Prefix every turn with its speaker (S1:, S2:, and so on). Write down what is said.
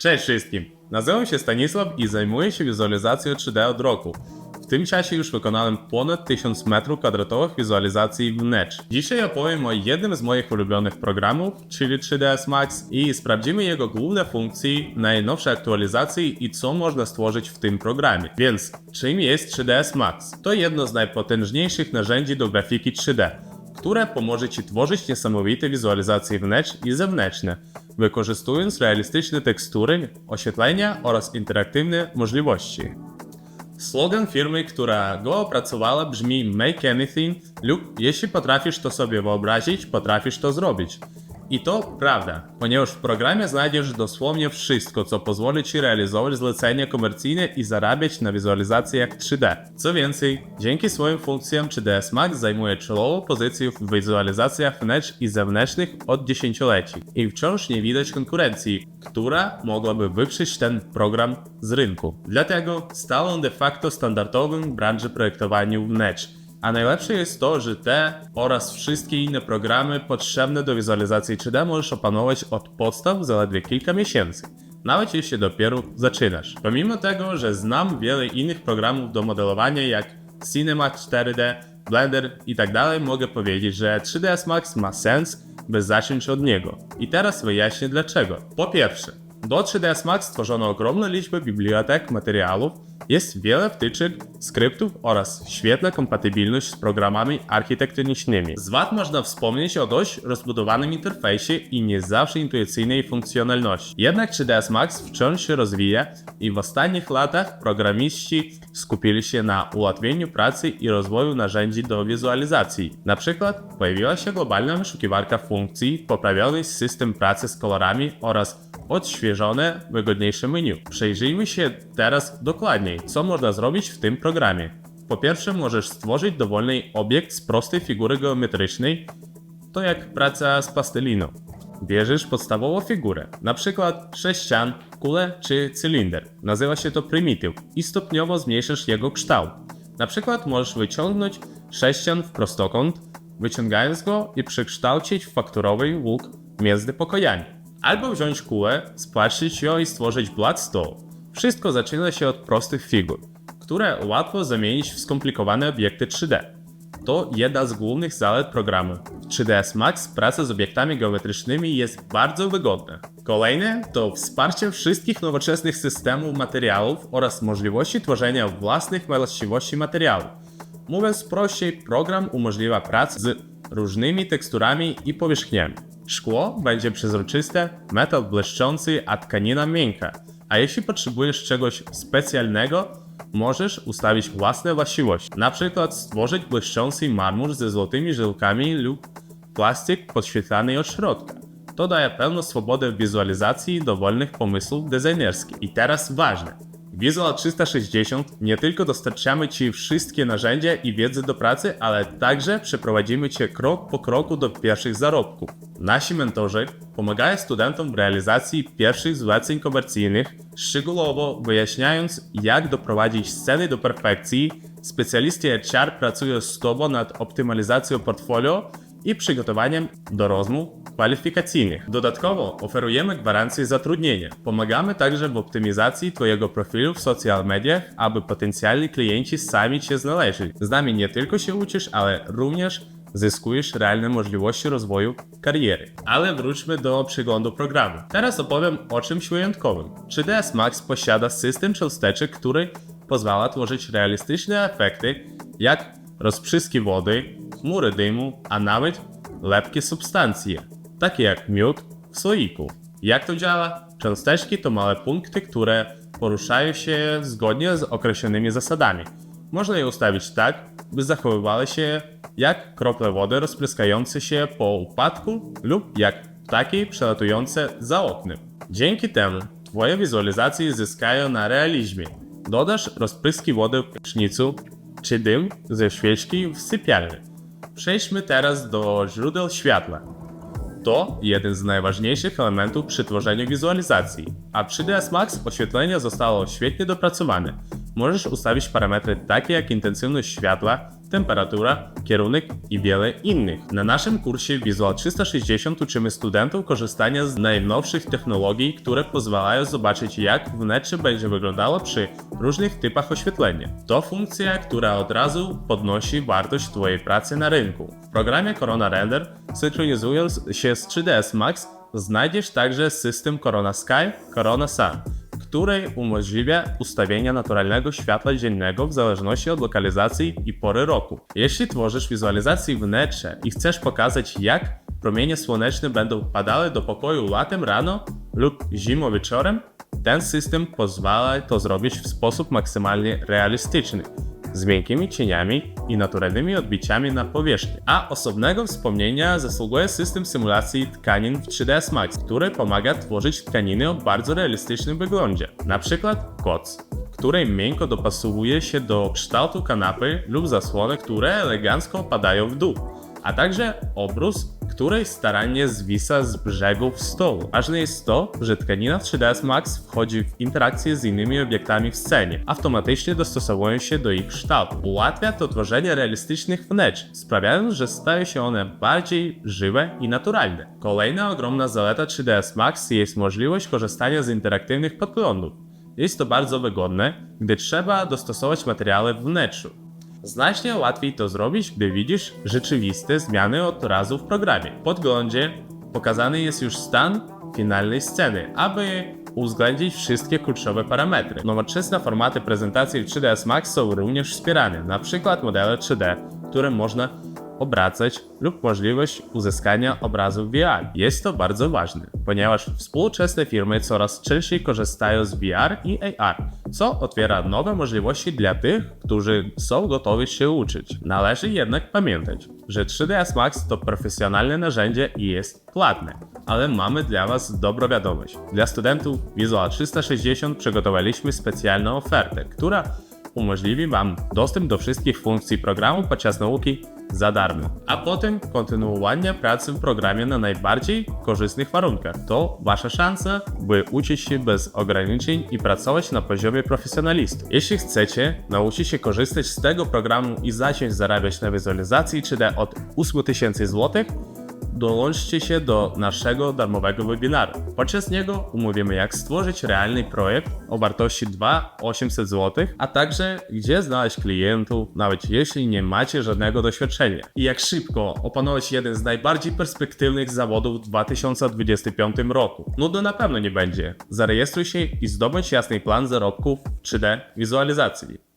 S1: Cześć wszystkim! Nazywam się Stanisław i zajmuję się wizualizacją 3D od roku. W tym czasie już wykonałem ponad 1000 m2 wizualizacji w Netch. Dzisiaj opowiem o jednym z moich ulubionych programów, czyli 3ds Max i sprawdzimy jego główne funkcje, najnowsze aktualizacje i co można stworzyć w tym programie. Więc czym jest 3ds Max? To jedno z najpotężniejszych narzędzi do grafiki 3D które pomoże Ci tworzyć niesamowite wizualizacje wnętrz i zewnętrzne, wykorzystując realistyczne tekstury, oświetlenia oraz interaktywne możliwości. Slogan firmy, która go opracowała brzmi Make Anything lub jeśli potrafisz to sobie wyobrazić, potrafisz to zrobić. I to prawda, ponieważ w programie znajdziesz dosłownie wszystko, co pozwoli Ci realizować zlecenia komercyjne i zarabiać na wizualizacjach 3D. Co więcej, dzięki swoim funkcjom 3ds Max zajmuje czołową pozycję w wizualizacjach wnętrz i zewnętrznych od dziesięcioleci i wciąż nie widać konkurencji, która mogłaby wyprzeć ten program z rynku. Dlatego stał on de facto standardowym w branży projektowania wnętrz. A najlepsze jest to, że te oraz wszystkie inne programy potrzebne do wizualizacji 3D możesz opanować od podstaw zaledwie kilka miesięcy, nawet jeśli dopiero zaczynasz. Pomimo tego, że znam wiele innych programów do modelowania jak Cinema 4D, Blender i tak mogę powiedzieć, że 3ds Max ma sens, by zacząć od niego. I teraz wyjaśnię dlaczego. Po pierwsze, do 3ds Max stworzono ogromną liczbę bibliotek materiałów, jest wiele wtyczek, skryptów oraz świetna kompatybilność z programami architektonicznymi. Z wad można wspomnieć o dość rozbudowanym interfejsie i nie zawsze intuicyjnej funkcjonalności. Jednak 3ds Max wciąż się rozwija i w ostatnich latach programiści skupili się na ułatwieniu pracy i rozwoju narzędzi do wizualizacji. Na przykład pojawiła się globalna wyszukiwarka funkcji, poprawiony system pracy z kolorami oraz odświeżone, wygodniejsze menu. Przejrzyjmy się teraz dokładniej, co można zrobić w tym programie. Po pierwsze, możesz stworzyć dowolny obiekt z prostej figury geometrycznej, to jak praca z pasteliną. Bierzesz podstawową figurę, na przykład sześcian, kulę czy cylinder. Nazywa się to prymityw i stopniowo zmniejszasz jego kształt. Na przykład możesz wyciągnąć sześcian w prostokąt, wyciągając go i przekształcić w fakturowy łuk między pokojami. Albo wziąć kulę, spłaszczyć ją i stworzyć blat stołu. Wszystko zaczyna się od prostych figur, które łatwo zamienić w skomplikowane obiekty 3D. To jedna z głównych zalet programu. W 3ds Max praca z obiektami geometrycznymi jest bardzo wygodna. Kolejne to wsparcie wszystkich nowoczesnych systemów materiałów oraz możliwości tworzenia własnych właściwości materiałów. Mówiąc prościej, program umożliwia pracę z różnymi teksturami i powierzchniami. Szkło będzie przezroczyste, metal błyszczący, a tkanina miękka. A jeśli potrzebujesz czegoś specjalnego, możesz ustawić własne właściwości. Na przykład stworzyć błyszczący marmur ze złotymi żyłkami lub plastik podświetlany od środka. To daje pełną swobodę wizualizacji i dowolnych pomysłów designerskich. I teraz ważne. Visual 360 nie tylko dostarczamy Ci wszystkie narzędzia i wiedzę do pracy, ale także przeprowadzimy Cię krok po kroku do pierwszych zarobków. Nasi mentorzy pomagają studentom w realizacji pierwszych zleceń komercyjnych, szczegółowo wyjaśniając, jak doprowadzić sceny do perfekcji. Specjaliści HR pracują z Tobą nad optymalizacją portfolio i przygotowaniem do rozmów kwalifikacyjnych. Dodatkowo oferujemy gwarancję zatrudnienia. Pomagamy także w optymizacji Twojego profilu w social mediach, aby potencjalni klienci sami Cię znaleźli. Z nami nie tylko się uczysz, ale również zyskujesz realne możliwości rozwoju kariery. Ale wróćmy do przeglądu programu. Teraz opowiem o czymś wyjątkowym. 3ds Max posiada system cząsteczek, który pozwala tworzyć realistyczne efekty, jak rozpryski wody, chmury dymu, a nawet lepkie substancje, takie jak miód w słoiku. Jak to działa? Cząsteczki to małe punkty, które poruszają się zgodnie z określonymi zasadami. Można je ustawić tak, zachowywały się jak krople wody rozpryskające się po upadku lub jak ptaki przelatujące za oknem. Dzięki temu Twoje wizualizacje zyskają na realizmie. Dodasz rozpryski wody w prysznicu czy dym ze świeczki w sypialni. Przejdźmy teraz do źródeł światła. To jeden z najważniejszych elementów przy tworzeniu wizualizacji, a przy DS Max oświetlenie zostało świetnie dopracowane. Możesz ustawić parametry takie jak intensywność światła, temperatura, kierunek i wiele innych. Na naszym kursie Visual 360 uczymy studentów korzystania z najnowszych technologii, które pozwalają zobaczyć jak wnętrze będzie wyglądało przy różnych typach oświetlenia. To funkcja, która od razu podnosi wartość Twojej pracy na rynku. W programie Corona Render, synchronizując się z 3ds Max, znajdziesz także system Corona Sky, Corona Sun, który umożliwia ustawienia naturalnego światła dziennego w zależności od lokalizacji i pory roku. Jeśli tworzysz wizualizację wnętrza i chcesz pokazać jak promienie słoneczne będą padały do pokoju latem rano lub zimą wieczorem, ten system pozwala to zrobić w sposób maksymalnie realistyczny, z miękkimi cieniami i naturalnymi odbiciami na powierzchni. A osobnego wspomnienia zasługuje system symulacji tkanin w 3ds Max, który pomaga tworzyć tkaniny o bardzo realistycznym wyglądzie. Przykład koc, której miękko dopasowuje się do kształtu kanapy lub zasłony, które elegancko opadają w dół, a także obrus, której starannie zwisa z brzegów stołu. Ważne jest to, że tkanina w 3ds Max wchodzi w interakcję z innymi obiektami w scenie, automatycznie dostosowując się do ich kształtu. Ułatwia to tworzenie realistycznych wnętrz, sprawiając, że stają się one bardziej żywe i naturalne. Kolejna ogromna zaleta 3ds Max jest możliwość korzystania z interaktywnych podglądów. Jest to bardzo wygodne, gdy trzeba dostosować materiały w wnętrzu. Znacznie łatwiej to zrobić, gdy widzisz rzeczywiste zmiany od razu w programie. W podglądzie pokazany jest już stan finalnej sceny, aby uwzględnić wszystkie kluczowe parametry. Nowoczesne formaty prezentacji w 3ds Max są również wspierane, np. modele 3D, które można obracać lub możliwość uzyskania obrazów VR. Jest to bardzo ważne, ponieważ współczesne firmy coraz częściej korzystają z VR i AR, co otwiera nowe możliwości dla tych, którzy są gotowi się uczyć. Należy jednak pamiętać, że 3ds Max to profesjonalne narzędzie i jest płatne, ale mamy dla Was dobrą wiadomość. Dla studentów Visual 360 przygotowaliśmy specjalną ofertę, która umożliwi Wam dostęp do wszystkich funkcji programu podczas nauki za darmo, a potem kontynuowanie pracy w programie na najbardziej korzystnych warunkach. To Wasza szansa, by uczyć się bez ograniczeń i pracować na poziomie profesjonalistów. Jeśli chcecie nauczyć się korzystać z tego programu i zacząć zarabiać na wizualizacji 3D od 8000 zł, dołączcie się do naszego darmowego webinaru. Podczas niego omówimy jak stworzyć realny projekt o wartości 2800 zł, a także gdzie znaleźć klientów, nawet jeśli nie macie żadnego doświadczenia. I jak szybko opanować jeden z najbardziej perspektywnych zawodów w 2025 roku. Nudy na pewno nie będzie. Zarejestruj się i zdobądź jasny plan zarobków 3D wizualizacji.